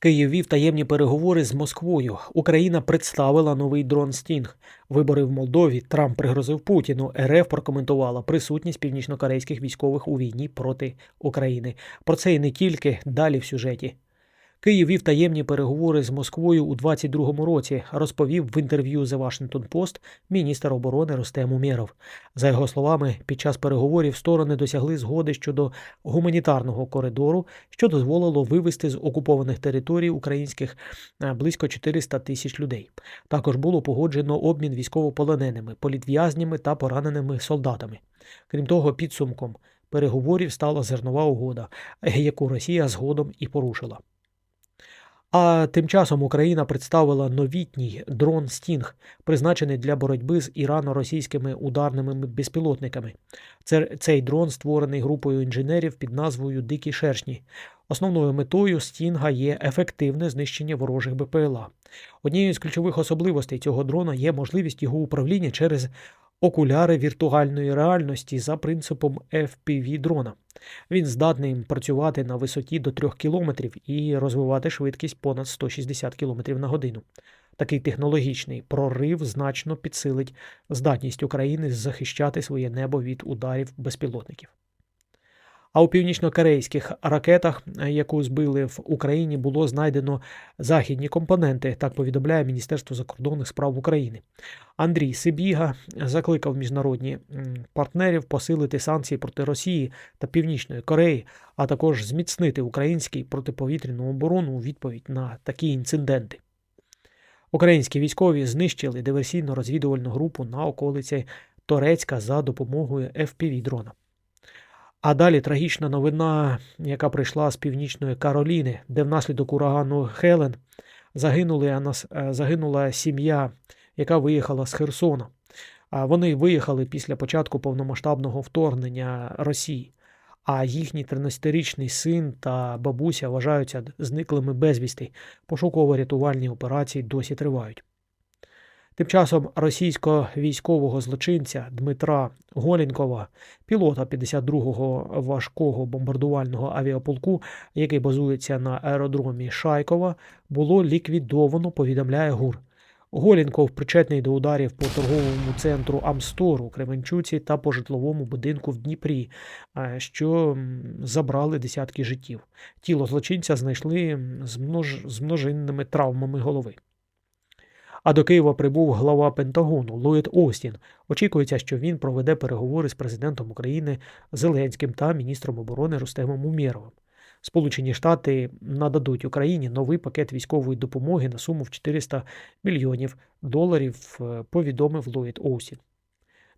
Київ вів таємні переговори з Москвою. Україна представила новий дрон Стінг. Вибори в Молдові. Трамп пригрозив Путіну. РФ прокоментувала присутність північнокорейських військових у війні проти України. Про це і не тільки далі в сюжеті. Київ вів таємні переговори з Москвою у 22-му році, розповів в інтерв'ю The Washington Post міністр оборони Рустем Умєров. За його словами, під час переговорів сторони досягли згоди щодо гуманітарного коридору, що дозволило вивести з окупованих територій українських е, близько 400 тисяч людей. Також було погоджено обмін військовополоненими, політв'язнями та пораненими солдатами. Крім того, підсумком переговорів стала зернова угода, яку Росія згодом і порушила. А тим часом Україна представила новітній дрон Стінг, призначений для боротьби з ірано-російськими ударними безпілотниками. Це, цей дрон створений групою інженерів під назвою Дикі Шершні. Основною метою Стінга є ефективне знищення ворожих БПЛА. Однією з ключових особливостей цього дрона є можливість його управління через окуляри віртуальної реальності за принципом FPV дрона. Він здатний працювати на висоті до 3 км і розвивати швидкість понад 160 км на годину. Такий технологічний прорив значно підсилить здатність України захищати своє небо від ударів безпілотників. А у північно-корейських ракетах, яку збили в Україні, було знайдено західні компоненти, так повідомляє Міністерство закордонних справ України. Андрій Сибіга закликав міжнародні партнерів посилити санкції проти Росії та Північної Кореї, а також зміцнити український протиповітряну оборону у відповідь на такі інциденти. Українські військові знищили диверсійно-розвідувальну групу на околиці Торецька за допомогою FPV-дрона. А далі трагічна новина, яка прийшла з північної Кароліни, де внаслідок урагану Хелен загинули, загинула сім'я, яка виїхала з Херсона. Вони виїхали після початку повномасштабного вторгнення Росії, а їхній 13-річний син та бабуся вважаються зниклими безвісти. Пошуково-рятувальні операції досі тривають. Тим часом російського військового злочинця Дмитра Голінкова, пілота 52-го важкого бомбардувального авіаполку, який базується на аеродромі Шайкова, було ліквідовано, повідомляє ГУР. Голінков причетний до ударів по торговому центру Амстор у Кременчуці та по житловому будинку в Дніпрі, що забрали десятки життів. Тіло злочинця знайшли з, множ... з множинними травмами голови. А до Києва прибув глава Пентагону Ллойд Остін. Очікується, що він проведе переговори з президентом України Зеленським та міністром оборони Рустемом Умєровим. Сполучені Штати нададуть Україні новий пакет військової допомоги на суму в 400 мільйонів доларів, е, повідомив Ллойд Остін.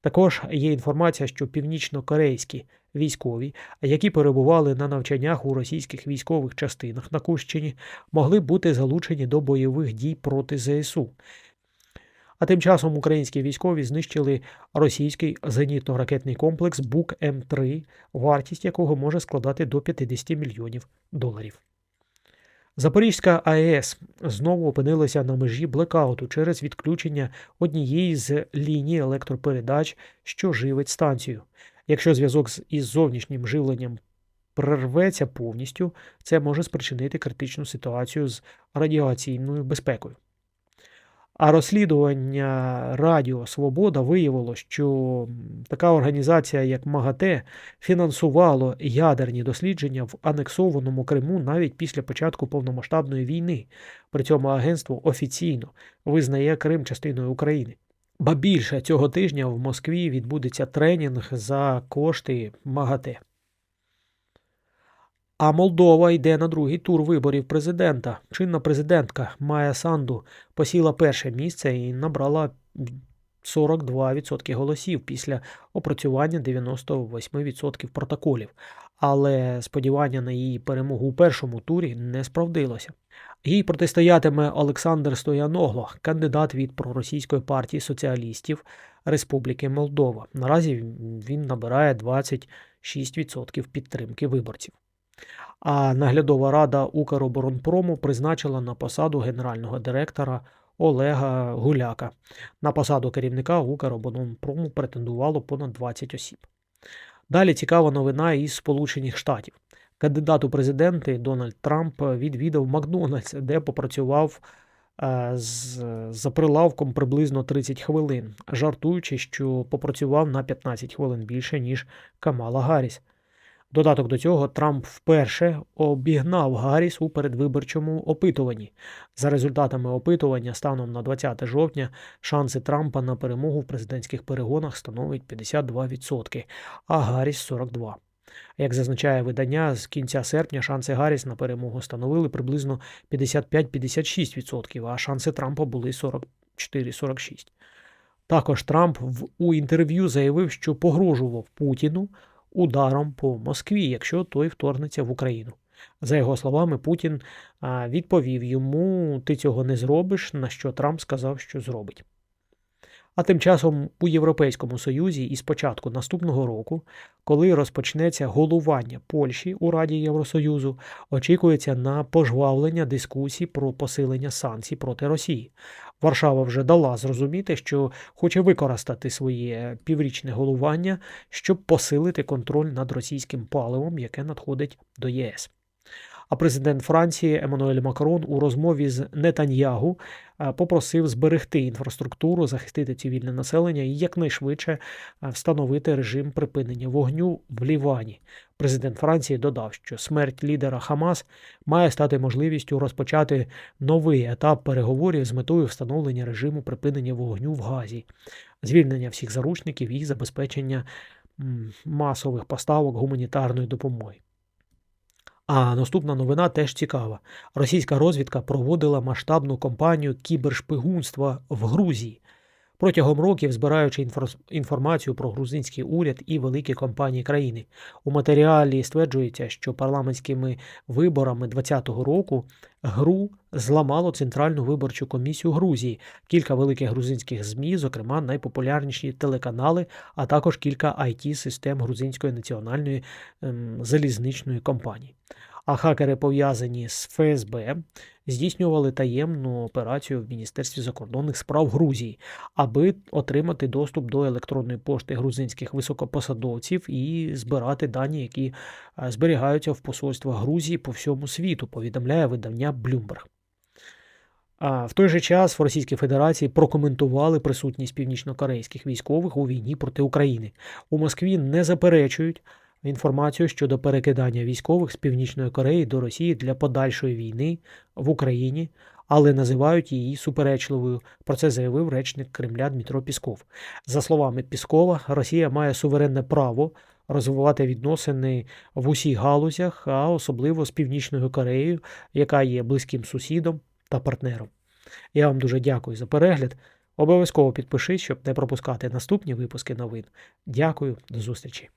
Також є інформація, що північно-корейські військові, які перебували на навчаннях у російських військових частинах на Кущині, могли бути залучені до бойових дій проти ЗСУ. А тим часом українські військові знищили російський зенітно-ракетний комплекс Бук М3, вартість якого може складати до 50 мільйонів доларів. Запорізька АЕС знову опинилася на межі блекауту через відключення однієї з ліній електропередач, що живить станцію. Якщо зв'язок із зовнішнім живленням прорветься повністю, це може спричинити критичну ситуацію з радіаційною безпекою. А розслідування Радіо Свобода виявило, що така організація, як МАГАТЕ, фінансувало ядерні дослідження в анексованому Криму навіть після початку повномасштабної війни. При цьому агентство офіційно визнає Крим частиною України. Ба більше цього тижня в Москві відбудеться тренінг за кошти МАГАТЕ. А Молдова йде на другий тур виборів президента. Чинна президентка Майя Санду посіла перше місце і набрала 42% голосів після опрацювання 98% протоколів. Але сподівання на її перемогу у першому турі не справдилося. Їй протистоятиме Олександр Стояногло, кандидат від проросійської партії соціалістів Республіки Молдова. Наразі він набирає 26% підтримки виборців. А наглядова рада Укроборонпрому призначила на посаду генерального директора Олега Гуляка. На посаду керівника Укроборонпрому претендувало понад 20 осіб. Далі цікава новина із Сполучених Штатів. Кандидат у президенти Дональд Трамп відвідав Макдональдс, де попрацював е, з, за прилавком приблизно 30 хвилин, жартуючи, що попрацював на 15 хвилин більше, ніж Камала Гарріс. Додаток до цього Трамп вперше обігнав Гарріс у передвиборчому опитуванні. За результатами опитування станом на 20 жовтня шанси Трампа на перемогу в президентських перегонах становить 52%, а Гарріс 42%. Як зазначає видання, з кінця серпня шанси Гарріс на перемогу становили приблизно 55-56%, а шанси Трампа були 44-46%. Також Трамп в, у інтерв'ю заявив, що погрожував Путіну ударом по Москві, якщо той вторгнеться в Україну. За його словами, Путін відповів йому: ти цього не зробиш, на що Трамп сказав, що зробить. А тим часом у Європейському Союзі із початку наступного року, коли розпочнеться головування Польщі у Раді Євросоюзу, очікується на пожвавлення дискусій про посилення санкцій проти Росії. Варшава вже дала зрозуміти, що хоче використати своє піврічне головування, щоб посилити контроль над російським паливом, яке надходить до ЄС. А президент Франції Еммануель Макрон у розмові з Нетаньягу е, попросив зберегти інфраструктуру, захистити цивільне населення і якнайшвидше е, встановити режим припинення вогню в Лівані. Президент Франції додав, що смерть лідера Хамас має стати можливістю розпочати новий етап переговорів з метою встановлення режиму припинення вогню в Газі, звільнення всіх заручників і забезпечення масових поставок гуманітарної допомоги. А наступна новина теж цікава. Російська розвідка проводила масштабну кампанію кібершпигунства в Грузії. Протягом років збираючи інформацію про грузинський уряд і великі компанії країни. У матеріалі стверджується, що парламентськими виборами 2020 року ГРУ зламало Центральну виборчу комісію Грузії, кілька великих грузинських ЗМІ, зокрема найпопулярніші телеканали, а також кілька it систем Грузинської національної ем, залізничної компанії. А хакери, пов'язані з ФСБ, здійснювали таємну операцію в Міністерстві закордонних справ Грузії, аби отримати доступ до електронної пошти грузинських високопосадовців і збирати дані, які е, зберігаються в посольствах Грузії по всьому світу, повідомляє видання Bloomberg. В той же час в Російській Федерації прокоментували присутність північнокорейських військових у війні проти України. У Москві не заперечують інформацію щодо перекидання військових з Північної Кореї до Росії для подальшої війни в Україні, але називають її суперечливою. Про це заявив речник Кремля Дмитро Пісков. За словами Піскова, Росія має суверенне право розвивати відносини в усіх галузях, а особливо з Північною Кореєю, яка є близьким сусідом та партнером. Я вам дуже дякую за перегляд. Обов'язково підпишись, щоб не пропускати наступні випуски новин. Дякую, до зустрічі!